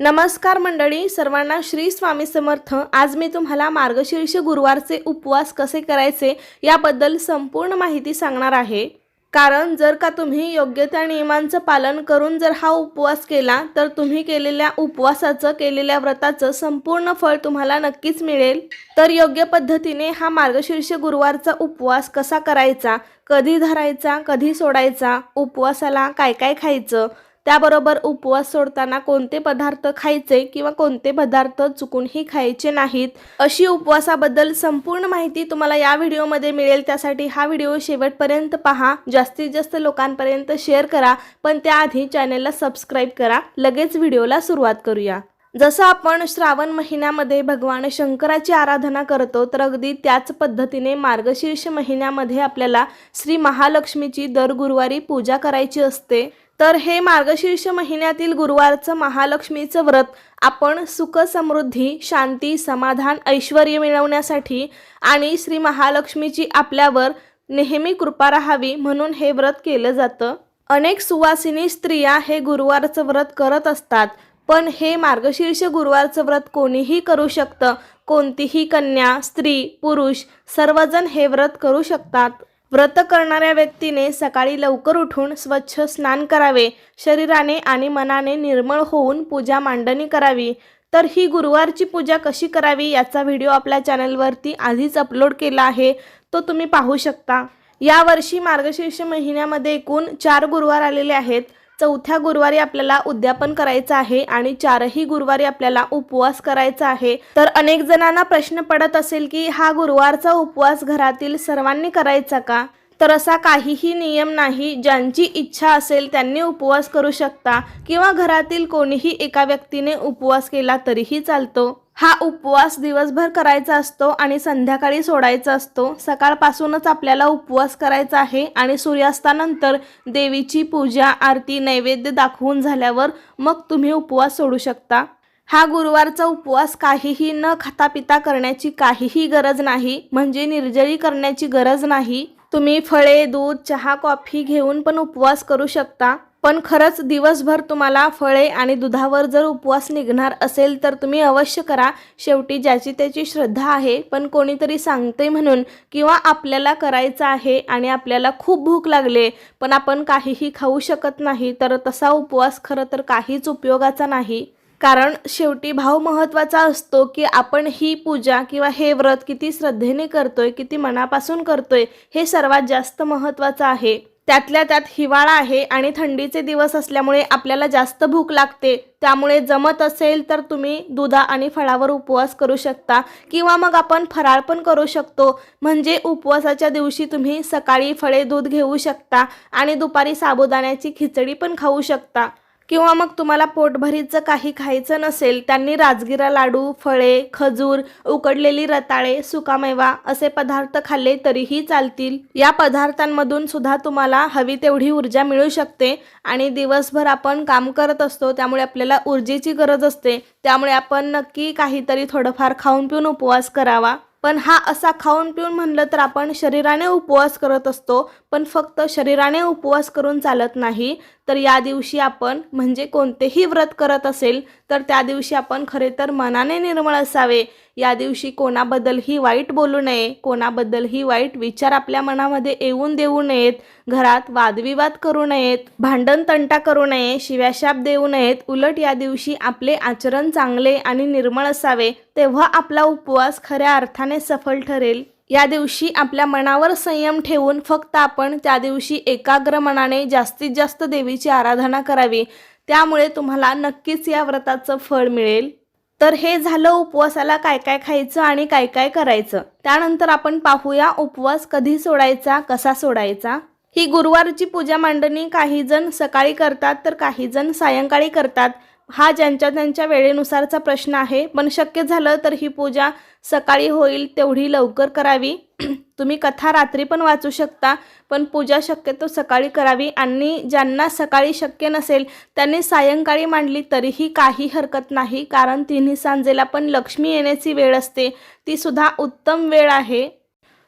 नमस्कार मंडळी सर्वांना श्री स्वामी समर्थ. आज मी तुम्हाला मार्गशीर्ष गुरुवारचे उपवास कसे करायचे याबद्दल संपूर्ण माहिती सांगणार आहे. कारण जर का तुम्ही योग्य त्या नियमांचं पालन करून जर हा उपवास केला तर तुम्ही केलेल्या उपवासाचं केलेल्या व्रताचं संपूर्ण फळ तुम्हाला नक्कीच मिळेल. तर योग्य पद्धतीने हा मार्गशीर्ष गुरुवारचा उपवास कसा करायचा कधी धरायचा कधी सोडायचा उपवासाला काय काय खायचं त्याबरोबर उपवास सोडताना कोणते पदार्थ खायचे किंवा कोणते पदार्थ चुकूनही खायचे नाहीत अशी उपवासाबद्दल संपूर्ण माहिती तुम्हाला या व्हिडिओमध्ये मिळेल. त्यासाठी हा व्हिडिओ शेवटपर्यंत पहा. जास्तीत जास्त लोकांपर्यंत शेअर करा. पण त्याआधी चॅनेलला सबस्क्राईब करा. लगेच व्हिडिओला सुरुवात करूया. जसं आपण श्रावण महिन्यामध्ये भगवान शंकराची आराधना करतो तर अगदी त्याच पद्धतीने मार्गशीर्ष महिन्यामध्ये आपल्याला श्री महालक्ष्मीची दर गुरुवारी पूजा करायची असते. तर हे मार्गशीर्ष महिन्यातील गुरुवारचं महालक्ष्मीचं व्रत आपण सुख समृद्धी शांती समाधान ऐश्वर मिळवण्यासाठी आणि श्री महालक्ष्मीची आपल्यावर नेहमी कृपा राहावी म्हणून हे व्रत केलं जातं. अनेक सुवासिनी स्त्रिया हे गुरुवारचं व्रत करत असतात पण हे मार्गशीर्ष गुरुवारचं व्रत कोणीही करू शकतं. कोणतीही कन्या स्त्री पुरुष सर्वजण हे व्रत करू शकतात. व्रत करणाऱ्या व्यक्तीने सकाळी लवकर उठून स्वच्छ स्नान करावे शरीराने आणि मनाने निर्मळ होऊन पूजा मांडणी करावी. तर ही गुरुवारची पूजा कशी करावी याचा व्हिडिओ आपल्या चॅनलवरती आधीच अपलोड केला आहे तो तुम्ही पाहू शकता. यावर्षी मार्गशीर्ष महिन्यामध्ये एकूण चार गुरुवार आलेले आहेत. चौथ्या गुरुवारी आपल्याला उद्यापन करायचं आहे आणि चारही गुरुवारी आपल्याला उपवास करायचा आहे. तर अनेक जणांना प्रश्न पडत असेल की हा गुरुवारचा उपवास घरातील सर्वांनी करायचा का? तर असा काहीही नियम नाही. ज्यांची इच्छा असेल त्यांनी उपवास करू शकता किंवा घरातील कोणीही एका व्यक्तीने उपवास केला तरीही चालतो. हा उपवास दिवसभर करायचा असतो आणि संध्याकाळी सोडायचा असतो. सकाळपासूनच आपल्याला उपवास करायचा आहे आणि सूर्यास्तानंतर देवीची पूजा आरती नैवेद्य दाखवून झाल्यावर मग तुम्ही उपवास सोडू शकता. हा गुरुवारचा उपवास काहीही न खाता पिता करण्याची काहीही गरज नाही. म्हणजे निर्जळी करण्याची गरज नाही. तुम्ही फळे दूध चहा कॉफी घेऊन पण उपवास करू शकता. पण खरंच दिवसभर तुम्हाला फळे आणि दुधावर जर उपवास निघणार असेल तर तुम्ही अवश्य करा. शेवटी ज्याची त्याची श्रद्धा आहे पण कोणीतरी सांगते म्हणून किंवा आपल्याला करायचं आहे आणि आपल्याला खूप भूक लागले पण आपण काहीही खाऊ शकत नाही तर तसा उपवास खरं तर काहीच उपयोगाचा नाही. कारण शेवटी भाव महत्त्वाचा असतो की आपण ही पूजा किंवा हे व्रत किती श्रद्धेने करतोय किती मनापासून करतोय हे सर्वात जास्त महत्त्वाचं आहे. त्यातल्या त्यात हिवाळा आहे आणि थंडीचे दिवस असल्यामुळे आपल्याला जास्त भूक लागते. त्यामुळे जमत असेल तर तुम्ही दुधा आणि फळावर उपवास करू शकता किंवा मग आपण फराळ पण करू शकतो. म्हणजे उपवासाच्या दिवशी तुम्ही सकाळी फळे दूध घेऊ शकता आणि दुपारी साबुदाण्याची खिचडी पण खाऊ शकता. किंवा मग तुम्हाला पोटभरीचं काही खायचं नसेल त्यांनी राजगिरा लाडू फळे खजूर उकडलेली रताळे सुकामेवा असे पदार्थ खाल्ले तरीही चालतील. या पदार्थांमधून सुद्धा तुम्हाला हवी तेवढी ऊर्जा मिळू शकते आणि दिवसभर आपण काम करत असतो त्यामुळे आपल्याला ऊर्जेची गरज असते. त्यामुळे आपण नक्की काहीतरी थोडंफार खाऊन पिऊन उपवास करावा. पण हा असा खाऊन पिऊन म्हणलं तर आपण शरीराने उपवास करत असतो पण फक्त शरीराने उपवास करून चालत नाही. तर या दिवशी आपण म्हणजे कोणतेही व्रत करत असेल तर त्या दिवशी आपण खरे तर मनाने निर्मळ असावे. या दिवशी कोणाबद्दलही वाईट बोलू नये कोणाबद्दलही वाईट विचार आपल्या मनामध्ये येऊन देऊ नयेत घरात वादविवाद करू नयेत भांडण तंटा करू नये शिव्याशाप देऊ नयेत उलट या दिवशी आपले आचरण चांगले आणि निर्मळ असावे तेव्हा आपला उपवास खऱ्या अर्थाने सफल ठरेल. या दिवशी आपल्या मनावर संयम ठेवून फक्त आपण त्या दिवशी एकाग्र मनाने जास्तीत जास्त देवीची आराधना करावी. त्यामुळे तुम्हाला नक्कीच या व्रताचं फळ मिळेल. तर हे झालं उपवासाला काय काय खायचं आणि काय काय करायचं. त्यानंतर आपण पाहूया उपवास कधी सोडायचा कसा सोडायचा. ही गुरुवारची पूजा मांडणी काही जण सकाळी करतात तर काही जण सायंकाळी करतात. हा ज्यांच्या त्यांच्या वेळेनुसारचा प्रश्न आहे. पण शक्य झालं तर ही पूजा सकाळी होईल तेवढी लवकर करावी. तुम्ही कथा रात्री पण वाचू शकता पण पूजा शक्यतो सकाळी करावी. आणि ज्यांना सकाळी शक्य नसेल त्यांनी सायंकाळी मांडली तरीही काही हरकत नाही कारण तिन्ही सांजेला पण लक्ष्मी येण्याची वेळ असते. ती सुद्धा उत्तम वेळ आहे.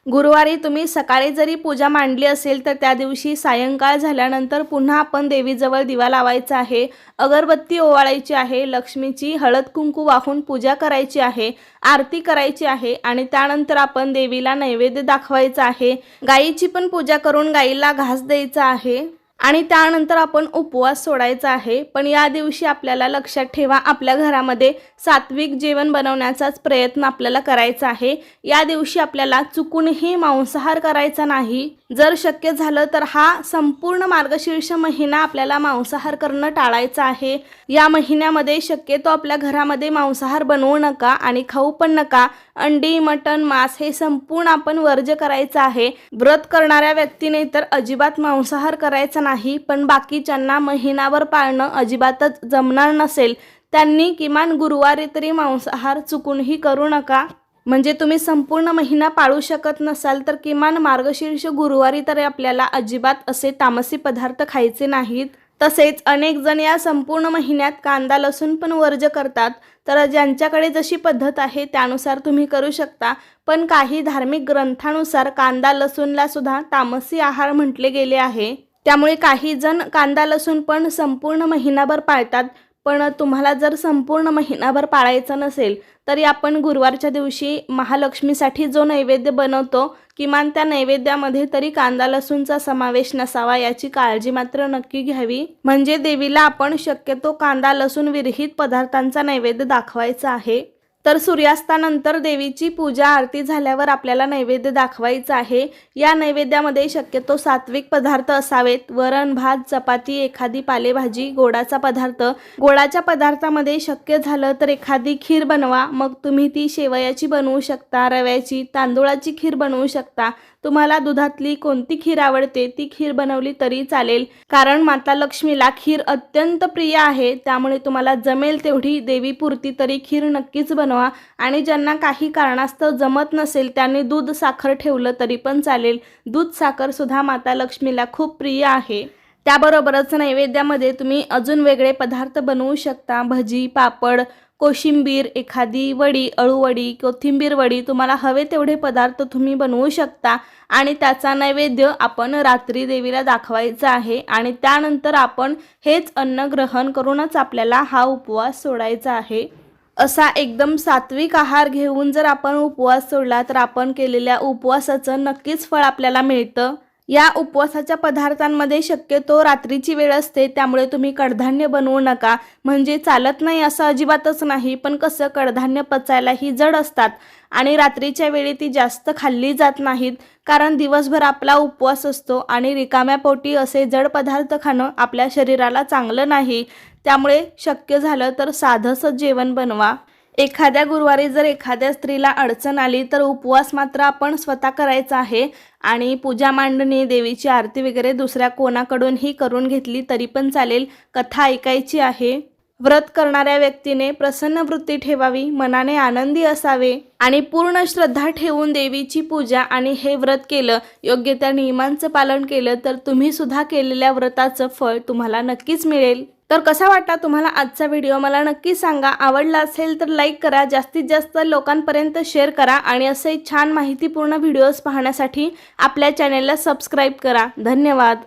गुरुवारी तुम्ही सकाळी जरी पूजा मांडली असेल तर त्या दिवशी सायंकाळ झाल्यानंतर पुन्हा आपण देवीजवळ दिवा लावायचा आहे. अगरबत्ती ओवाळायची आहे लक्ष्मीची हळद कुंकू वाहून पूजा करायची आहे आरती करायची आहे आणि त्यानंतर आपण देवीला नैवेद्य दाखवायचा आहे. गाईची पण पूजा करून गाईला घास द्यायचा आहे. आणि त्यानंतर आपण उपवास सोडायचा आहे. पण या दिवशी आपल्याला लक्षात ठेवा आपल्या घरामध्ये सात्विक जेवण बनवण्याचाच प्रयत्न आपल्याला करायचा आहे. या दिवशी आपल्याला चुकूनही मांसाहार करायचा नाही. जर शक्य झालं तर हा संपूर्ण मार्गशीर्ष महिना आपल्याला मांसाहार करणं टाळायचं आहे. या महिन्यामध्ये शक्यतो आपल्या घरामध्ये मांसाहार बनवू नका आणि खाऊ पण नका. अंडी मटण मांस हे संपूर्ण आपण वर्ज करायचं आहे. व्रत करणाऱ्या व्यक्तीने तर अजिबात मांसाहार करायचा नाही पण बाकीच्यांना महिनाभर पाळणं अजिबातच जमणार नसेल. त्यांनी किमान गुरुवारी तरी मांसाहार चुकूनही करू नका. म्हणजे तुम्ही संपूर्ण महिना पाळू शकत नसाल तर किमान मार्गशीर्ष गुरुवारी तरी आपल्याला अजिबात असे तामसी पदार्थ खायचे नाहीत. तसेच अनेक जण या संपूर्ण महिन्यात कांदा लसूण पण वर्ज करतात. तर ज्यांच्याकडे जशी पद्धत आहे त्यानुसार तुम्ही करू शकता. पण काही धार्मिक ग्रंथानुसार कांदा लसूणला सुद्धा तामसी आहार म्हटले गेले आहे. त्यामुळे काही जण कांदा लसूण पण संपूर्ण महिनाभर पाळतात. पण तुम्हाला जर संपूर्ण महिनाभर पाळायचं नसेल तरी आपण गुरुवारच्या दिवशी महालक्ष्मीसाठी जो नैवेद्य बनवतो किमान त्या नैवेद्यामध्ये तरी कांदा लसूणचा समावेश नसावा याची काळजी मात्र नक्की घ्यावी. म्हणजे देवीला आपण शक्यतो कांदा लसूण विरहित पदार्थांचा नैवेद्य दाखवायचा आहे. तर सूर्यास्तानंतर देवीची पूजा आरती झाल्यावर आपल्याला नैवेद्य दाखवायचं आहे. या नैवेद्यामध्ये शक्यतो सात्विक पदार्थ असावेत. वरण भात चपाती एखादी पालेभाजी गोडाचा पदार्थ. गोडाच्या पदार्थामध्ये शक्य झालं तर एखादी खीर बनवा. मग तुम्ही ती शेवयाची बनवू शकता रव्याची तांदूळाची खीर बनवू शकता. तुम्हाला दुधातली कोणती खीर आवडते ती खीर बनवली तरी चालेल. कारण माता लक्ष्मीला खीर अत्यंत प्रिय आहे. त्यामुळे तुम्हाला जमेल तेवढी देवीपुरती तरी खीर नक्कीच बनवा. आणि ज्यांना काही कारणास्तव जमत नसेल त्यांनी दूध साखर ठेवलं तरी पण चालेल. दूध साखरसुद्धा माता लक्ष्मीला खूप प्रिय आहे. त्याबरोबरच नैवेद्यामध्ये तुम्ही अजून वेगळे पदार्थ बनवू शकता. भजी पापड कोशिंबीर एखादी वडी अळूवडी कोथिंबीर वडी तुम्हाला हवे तेवढे पदार्थ तुम्ही बनवू शकता. आणि त्याचा नैवेद्य आपण रात्री देवीला दाखवायचा आहे. आणि त्यानंतर आपण हेच अन्न ग्रहण करूनच आपल्याला हा उपवास सोडायचा आहे. असा एकदम सात्विक आहार घेऊन जर आपण उपवास सोडला तर आपण केलेल्या उपवासाचं नक्कीच फळ आपल्याला मिळतं. या उपवासाच्या पदार्थांमध्ये शक्यतो रात्रीची वेळ असते त्यामुळे तुम्ही कडधान्य बनवू नका. म्हणजे चालत नाही असं अजिबातच नाही पण कसं कडधान्य पचायलाही जड असतात. आणि रात्रीच्या वेळी ती जास्त खाल्ली जात नाहीत कारण दिवसभर आपला उपवास असतो आणि रिकाम्या पोटी असे जड पदार्थ खाणं आपल्या शरीराला चांगलं नाही. त्यामुळे शक्य झालं तर साधंसं जेवण बनवा. एखाद्या गुरुवारी जर एखाद्या स्त्रीला अडचण आली तर उपवास मात्र आपण स्वतः करायचा आहे. आणि पूजा मांडणी देवीची आरती वगैरे दुसऱ्या कोणाकडूनही करून घेतली तरी पण चालेल. कथा ऐकायची आहे. व्रत करणाऱ्या व्यक्तीने प्रसन्न वृत्ती ठेवावी मनाने आनंदी असावे. आणि पूर्ण श्रद्धा ठेवून देवीची पूजा आणि हे व्रत केलं योग्य त्या नियमांचं पालन केलं तर तुम्ही सुद्धा केलेल्या व्रताचं फळ तुम्हाला नक्कीच मिळेल. तर कसा वाटला तुम्हाला आजचा व्हिडिओ मला नक्की सांगा. आवडला असेल तर लाईक करा. जास्तीत जास्त लोकांपर्यंत शेअर करा आणि असे छान माहितीपूर्ण व्हिडिओज पाहण्यासाठी आपल्या चॅनेलला सबस्क्राईब करा. धन्यवाद.